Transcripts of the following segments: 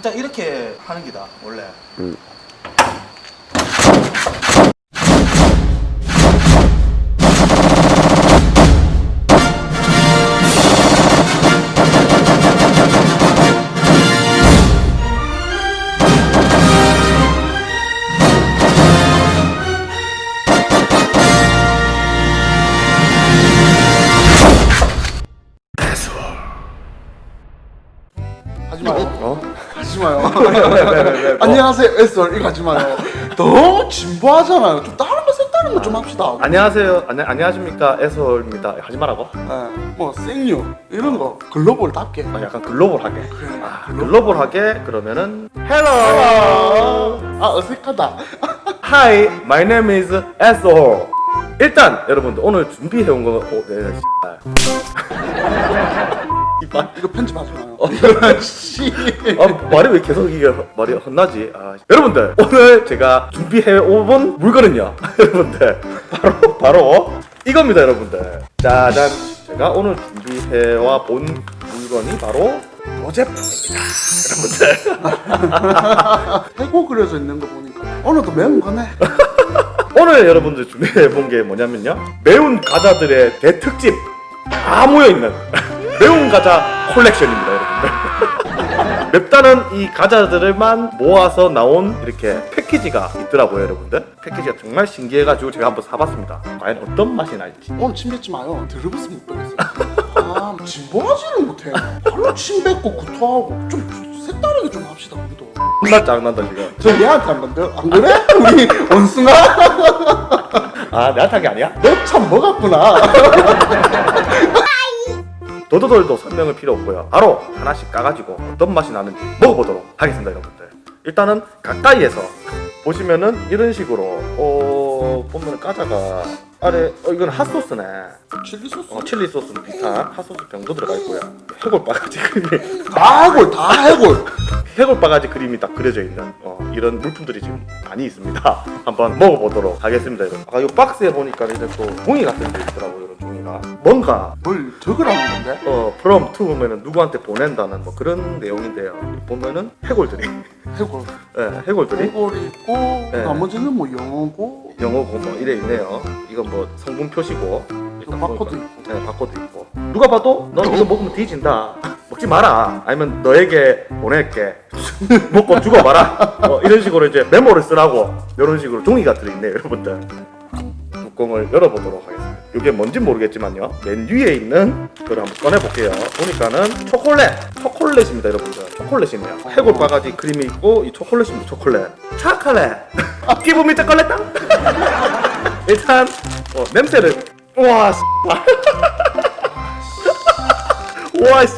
일단 이렇게 하는 기다 원래. 음. 하지 마요. 어? 하지 마요. 안녕하세요, 에스월 이거 하지 마요. 너무 진부하잖아요. 좀 다른 거 색다른 거 좀 합시다. 안녕하세요. 안녕, 안녕하십니까. 에서입니다. 하지 말라고. 네, 뭐 생유 이런 거 글로벌답게. 아, 약간 글로벌하게. 그래, 아, 글로벌. 글로벌하게 그러면은 헬로. 아 어색하다. Hi, my name is Esol. 일단 여러분들 오늘 준비해 온 거 어, 네, 이빨. 이거 편집하지 마요. 씨. 아, 말이 왜 계속 이게 말이 헛나지? 아, 여러분들 오늘 제가 준비해 온 물건은요. 여러분들 바로 바로 이겁니다, 여러분들. 짜잔. 제가 오늘 준비해 와 본 물건이 바로 로제빵입니다, 여러분들. 해고 그려져 있는 거 보니까 오늘도 매운 거네. 오늘 여러분들 준비해 본 게 뭐냐면요. 매운 과자들의 대특집 다 모여 있는 매운 과자 콜렉션입니다, 여러분들. 맵다는 이 과자들만 모아서 나온 이렇게 패키지가 있더라고요, 여러분들. 패키지가 정말 신기해가지고 제가 한번 사봤습니다. 과연 어떤 맛이 날지. 오늘 침 뱉지 마요. 들어봤으면 못 뱉겠어요. 아 진부하지는 못해. 바로 침 뱉고 구토하고 좀 색다르게 좀 합시다 우리도. 존나 짱난다 지금. 저 얘한테 한 건데 안 그래? 우리 원숭아. 아, 내한테 한 게 아니야? 너 참 먹었구나. 도도돌도 설명은 필요 없고요. 바로 하나씩 까가지고 어떤 맛이 나는지 먹어보도록 하겠습니다, 여러분들. 일단은 가까이에서 보시면은 이런 식으로 어 보면 까자가 아래 어 이건 핫소스네. 칠리 소스. 어, 칠리 소스는 비슷한 핫소스 병도 들어가 있고요. 해골 바가지 그림이 다 해골 다 해골. 해골 바가지 그림이 딱 그려져 있는 어, 이런 물품들이 지금 많이 있습니다. 한번 먹어보도록 하겠습니다, 여러분. 아까 이 박스에 보니까 이제 또 종이 같은 게 있더라고요, 이런 종이가. 뭔가 뭘 적으라는 건데? 어, from to 보면은 누구한테 보낸다는 뭐 그런 내용인데요. 보면은 해골들이, 해골. 예, 해골들이 해골이 있고 네. 나머지는 뭐 영어고 영어고 뭐 이래 있네요. 이건 뭐 성분 표시고 일단 바코드 보니까, 네, 바코드 있고. 누가 봐도 넌 이거 먹으면 뒤진다. 먹지 마라. 아니면 너에게 보낼게. 먹고 죽어봐라. 어, 이런 식으로 이제 메모를 쓰라고 이런 식으로 종이가 들어있네요, 여러분들. 뚜껑을 열어보도록 하겠습니다. 이게 뭔지 모르겠지만요. 맨 위에 있는 그걸 한번 꺼내볼게요. 보니까는 초콜릿, 초콜릿입니다, 여러분들. 초콜릿이네요. 해골 바가지 그림이 있고 이 초콜릿입니다, 초콜릿. 초콜릿. 기분 밑에 걸렸다. 일단 어, 냄새를 와, 씨. 와, 씨.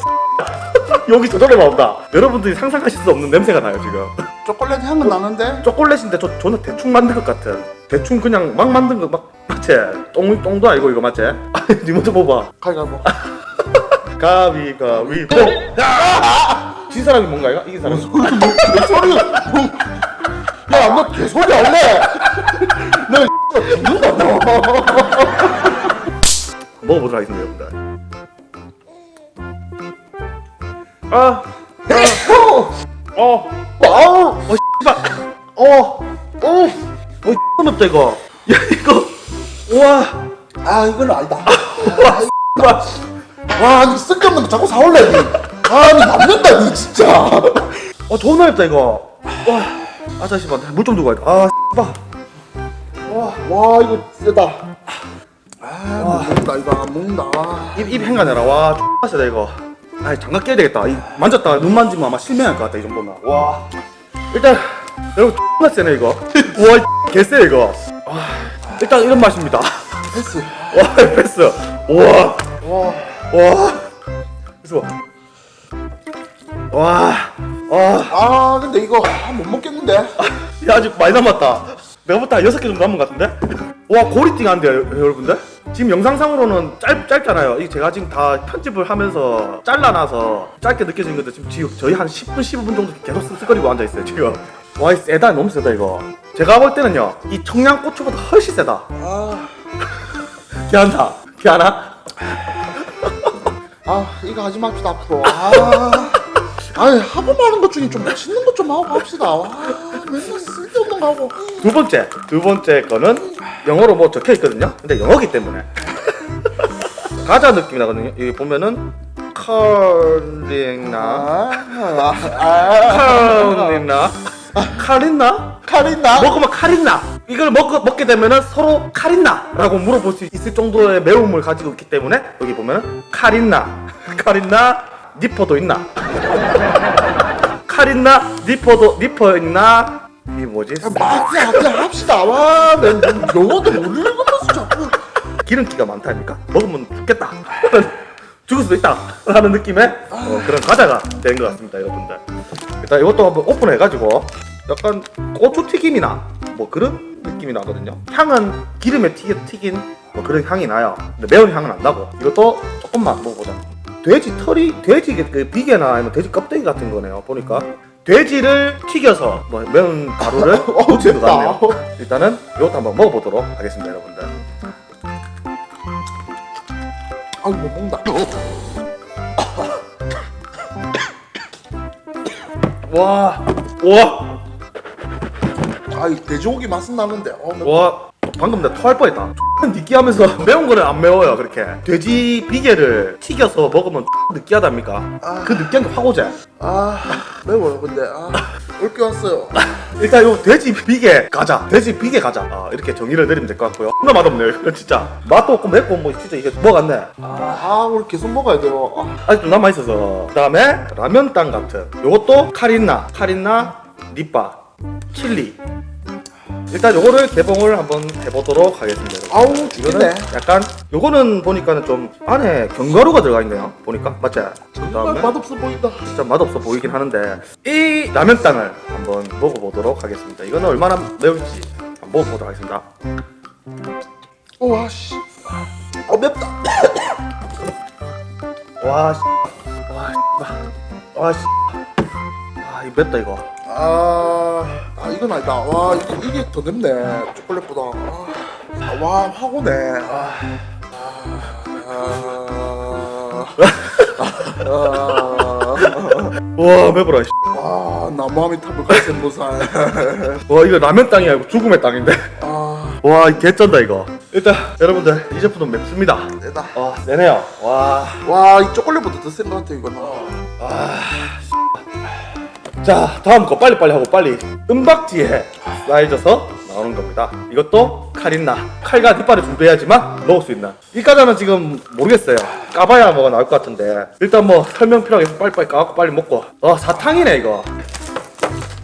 여기 저절로 나온다. 여러분들이 상상하실 수 없는 냄새가 나요 지금. 초콜릿 향은 나는데 초콜릿인데 저 저는 대충 만든 것 같은. 대충 그냥 막 만든 거 막 맞지? 똥 똥도 아니고 이거 맞지? 니 먼저 먹어봐. 가위가위보 가위가 위보. 야! 진 사람이 뭔가 이거 이긴 사람. 소리 뭐 개소리 야너 개소리 할래 너 죽는다 너 먹어보도록 하겠습니다, 여러분들. 아, 어, 아우 어, 씨발, 어, 어, 어, 맵다 이거. 야이 거, 와, 아 이건 아니다 와, 와니 쓸데없는 거 자꾸 사올래 니 아니 남는다 니 진짜 어, 존나 맵다 이거. 와, 아 잠시만, 물 좀 두고 돼. 아, 씨발. 와 이거 세다 아 못 먹는다 이거 안 먹는다 아. 입, 입 행간해라. 와, X나 세다 이거. 아, 장갑 끼야 되겠다. 이, 만졌다가 눈 만지면 아마 실명할 것 같다 이 정도면. 와, 일단 여러분 X나 세네 이거. 와, 개쎄 이거. 와, 일단 이런 맛입니다. 패스 와, 패스. 와, 와 와. 그래서 와, 와, 아 근데 이거 아, 못 먹겠는데 야 아직 많이 남았다. 내가부터 한 여섯 개 정도 남은 것 같은데? 와 고리띵 한데요 여러분들? 지금 영상상으로는 짧, 짧잖아요. 이 제가 지금 다 편집을 하면서 잘라놔서 짧게 느껴지는 건데 지금, 지금 저희 한 10분 15분 정도 계속 쓱쓱거리고 앉아 있어요 지금. 와, 이 세다 너무 세다 이거. 제가 볼 때는요 이 청양고추보다 훨씬 세다. 아, 걔한다. 걔하나? 아 이거 하지 맙시다 앞으로 아 아니 하고 많은 것 중에 좀 맛있는 것 좀 하고 합시다. 와 맨날 쓸데없는 거 하고. 두 번째 두 번째 거는 영어로 뭐 적혀 있거든요. 근데 영어기 때문에 가자 느낌이 나거든요. 여기 보면은 카리나 아, 아, 카리나 카리나? 카린나. 먹으면 카린나. 이걸 먹, 먹게 되면은 서로 카린나라고 물어볼 수 있을 정도의 매움을 가지고 있기 때문에 여기 보면은 카린나. 카린나 니퍼도 있나? 카린나 니퍼도 니퍼 있나? 이 뭐지? 맞아, 그냥 합시다. 와, 난 영어도 못 읽으면서 자꾸. 기름기가 많다니까? 먹으면 죽겠다 죽을 수도 있다 라는 느낌의 어, 그런 과자가 된 것 같습니다 여러분들. 일단 이것도 한번 오픈해가지고 약간 고추 튀김이나 뭐 그런 느낌이 나거든요. 향은 기름에 튀겨 튀긴 뭐 그런 향이 나요. 근데 매운 향은 안 나고 이것도 조금만 먹어보자. 돼지 털이 돼지 그 비계나 아니면 돼지 껍데기 같은 거네요 보니까. 돼지를 튀겨서 뭐 매운 가루를 어, 묻힌 것. 같네요. 일단은 이것도 한번 먹어보도록 하겠습니다 여러분들 아이 못 먹는다. 와, 와, 아이 돼지고기 맛은 나는데. 어, 나- 와, 방금 나 토할 뻔했다. 느끼하면서 매운 거는 안 매워요, 그렇게. 돼지 비계를 튀겨서 먹으면 느끼하답니까? 아. 그 느끼한 게 확 오지? 아 매워요 근데 아 올게 왔어요. 일단 요 돼지 비계 가자. 돼지 비계 가자. 아, 이렇게 정의를 내리면 될 것 같고요. 존나 맛없네요, 이거 진짜. 맛도 없고 맵고 뭐 진짜 이게 뭐같네. 아 우리 계속 먹어야 돼요. 아, 아직도 남아있어서. 그 다음에 라면땅 같은. 요것도 카린나, 카린나, 니빠, 칠리. 일단 요거를 개봉을 한번 해보도록 하겠습니다. 여러분. 아우 이거는 죽겠네. 약간 요거는 보니까는 좀 안에 견과류가 들어가 있네요. 보니까 맞지? 정말 그다음에 맛없어 보인다. 진짜 맛없어 보이긴 하는데 이 라면 땅을 한번 먹어보도록 하겠습니다. 이거는 얼마나 매울지 한번 먹어보도록 하겠습니다. 와 씨. 어 맵다. 와, 씨. 와, 씨. 와, 씨. 아, 이 맵다 이거. 아, 아 이건 아니다. 와 이게, 이게 더 맵네. 초콜릿보다. 아, 아, 와 화고네. 아, 아, 아, 와, 매워라. 씨. 아, 나무함이 탑을 갈센 보살. 와, 이거 라면 땅이 아니고 죽음의 땅인데. 아, 와, 이 개쩐다 이거. 일단 여러분들 이 제품은 맵습니다. 세다. 와, 세네요. 와. 와, 이 초콜릿보다 더 센 것 같아 이거는. 자 다음 거 빨리빨리 하고 빨리 은박지에 쌓여져서 나오는 겁니다. 이것도 칼 있나? 칼과 이빨을 준비해야지만 먹을 수 있나? 이 과자는 지금 모르겠어요. 까봐야 뭐가 나올 것 같은데. 일단 뭐 설명 필요하게 해서 빨리빨리 까갖고 빨리 먹고. 어 사탕이네 이거.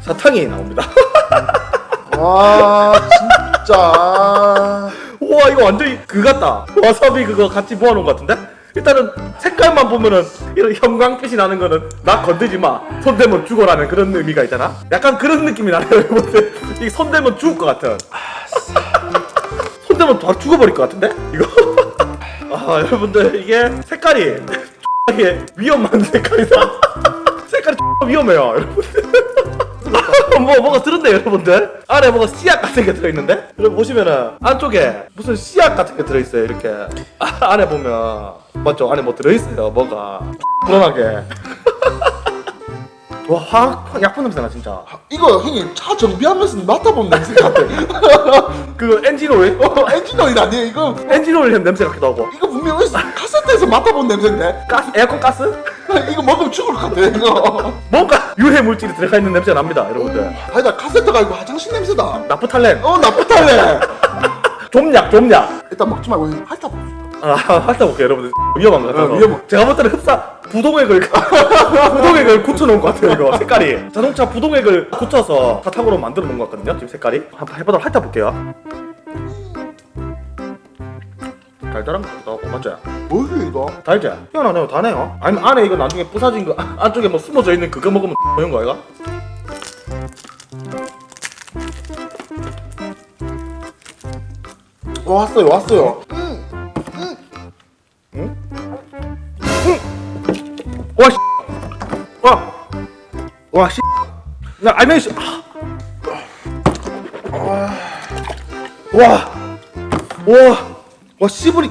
사탕이 나옵니다. 와, 진짜. 우와 이거 완전히 그 같다. 와사비 그거 같이 모아놓은 것 같은데 일단은 색깔만 보면은 이런 형광빛이 나는 거는 나 건드지 마. 손 대면 죽어라는 그런 의미가 있잖아. 약간 그런 느낌이 나네요 여러분들. 이게 손 대면 죽을 것 같은 손 대면 바로 죽어버릴 것 같은데? 이거? 아 여러분들 이게 색깔이 이게 위험한 색깔이다. 색깔이 위험해요 여러분들 뭐 뭐가 들었네요 여러분들. 안에 뭐가 씨앗 같은 게 들어있는데? 여러분 보시면은 안쪽에 무슨 씨앗 같은 게 들어있어요 이렇게. 아, 안에 보면. 맞죠? 안에 뭐 들어있어요 뭐가. 불안하게 와 화학 약품 냄새 나 진짜 이거 형님 차 정비하면서 맡아본 냄새 같아. 그 엔진 오일 어, 엔진 오일 아니에요 이거? 엔진 오일 냄새 같기도 하고 이거 분명히 카세트에서 맡아본 냄새인데? 가스 에어컨 가스 이거 먹으면 죽을 것 같아 이거. 뭔가 유해 물질이 들어가 있는 냄새가 납니다 여러분들 아니다 카세트가 이거 화장실 냄새다. 나프탈렌 어 나쁘탈래. 좀약 좀약 일단 먹지 말고 핥아. 아, 핥아볼게요, 여러분들. 위험한 것 같아서. 어, 위험해. 제가 볼 때는 흡사, 부동액을, 부동액을 굳혀놓은 것 같아요, 이거. 색깔이. 자동차 부동액을 굳혀서 사탕으로 만들어 놓은 것 같거든요, 지금 색깔이. 한번 해보도록 핥아볼게요. 달달한 것 같기도 하고, 맞죠? 뭐야 이거? 달지? 희한하네요, 다네요. 아니면 안에 이거 나중에 부사진 거, 아, 안쪽에 뭐 숨어져 있는 그거 먹으면 되는 거 아이가? 어, 왔어요 왔어요. 나 알맹이 씨. 아. 와, 와, 와, 씨부리.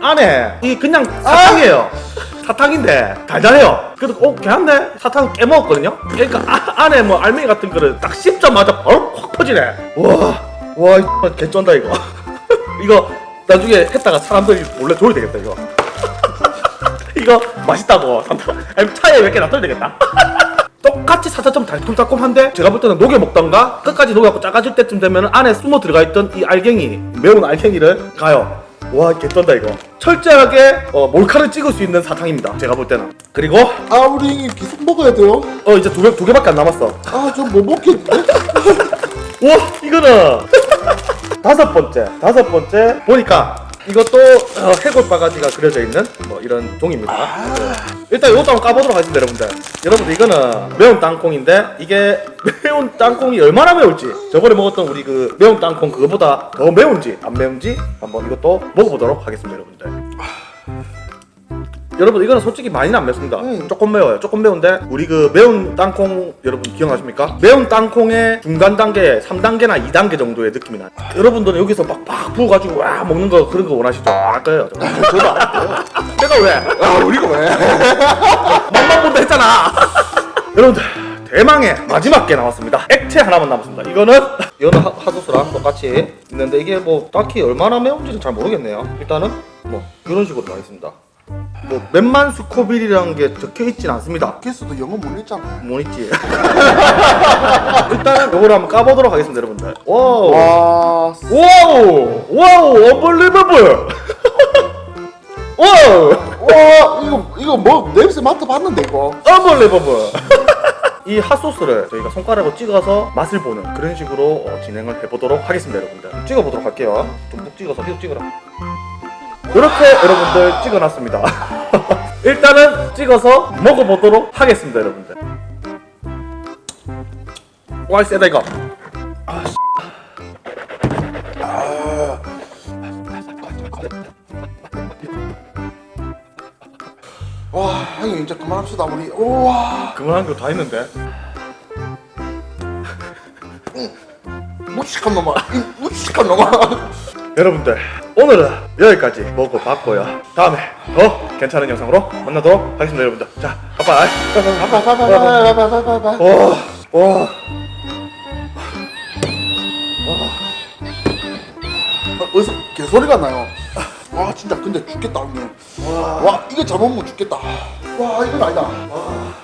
안에 이 그냥 사탕이에요. 사탕인데 달달해요. 그래도 어 괜찮네. 사탕 깨 먹었거든요. 그러니까 아- 안에 뭐 알맹이 같은 거를 딱 씹자마자 바로 확 퍼지네. 와, 와, 이 개쩐다 이거. 이거 나중에 했다가 사람들이 몰래 줘야 되겠다 이거. 이거 맛있다고. 아니 차에 몇 개 놔둬야 되겠다. 똑같이 사자점 달콤달콤한데 제가 볼 때는 녹여 먹던가 끝까지 녹여갖고 작아질 때쯤 되면 안에 숨어 들어가 있던 이 알갱이 매운 알갱이를 가요. 와 개쩐다 이거. 철저하게 어, 몰카를 찍을 수 있는 사탕입니다. 제가 볼 때는. 그리고 아 우리 형님 계속 먹어야 돼요 어 이제 두 개 두 개밖에 안 남았어. 아저못 먹겠는데? 와 이거는 다섯 번째 다섯 번째 보니까 이것도 어, 해골 바가지가 그려져 있는 뭐 이런 종입니다. 네. 일단 이것도 한번 까보도록 하겠습니다, 여러분들. 여러분들 이거는 매운 땅콩인데 이게 매운 땅콩이 얼마나 매울지 저번에 먹었던 우리 그 매운 땅콩 그거보다 더 매운지 안 매운지 한번 이것도 먹어보도록 하겠습니다, 여러분들. 여러분 이거는 솔직히 많이는 안 맵습니다. 음. 조금 매워요. 조금 매운데 우리 그 매운 땅콩 여러분 기억나십니까? 매운 땅콩의 중간 단계 3단계나 2단계 정도의 느낌이 나요. 여러분들은 여기서 막막 부어가지고 와 먹는 거 그런 거 원하시죠? 안할 거예요. 저는. 저도 안 할게요 내가 왜? 아 우리가 왜? 맛만 본다 했잖아. 여러분들 대망의 마지막 게 나왔습니다. 액체 하나만 남았습니다. 이거는 이거는 하- 핫소스랑 똑같이 있는데 이게 뭐 딱히 얼마나 매운지는 잘 모르겠네요. 일단은 뭐 이런 식으로 나와 있습니다. 뭐 몇만 스코빌이라는 게 적혀 있진 않습니다. 캐스도 영어 못 읽잖아 못 있지. 일단은 이걸 한번 까보도록 하겠습니다, 여러분들. 와우. 와 와우. 와우. 언벌리버블. 와우. 와 이거 이거 뭐 냄새 맡아봤는데 이거 언벌리버블. 이 핫소스를 저희가 손가락으로 찍어서 맛을 보는 그런 식으로 어, 진행을 해보도록 하겠습니다, 여러분들. 좀 찍어보도록 할게요. 듬뿍 찍어서 계속 찍어라. 이렇게 여러분들 찍어놨습니다. 일단은 찍어서 먹어보도록 하겠습니다, 여러분들. 와, 세다 이거. 와 형님 이제 그만합시다 우리 우와 그만한 거 다 했는데. 무식한 놈아 이 무식한 놈아 여러분들 오늘은 여기까지 먹어봤고요. 다음에 더 괜찮은 영상으로 만나도록 하겠습니다, 여러분들. 자, 바이바이. 바바바바바바바바바 와, 와. 어, 어디서 개소리가 나요 와 진짜 근데 죽겠다 형님 와 이거 먹으면 죽겠다 와 이건 아니다 와.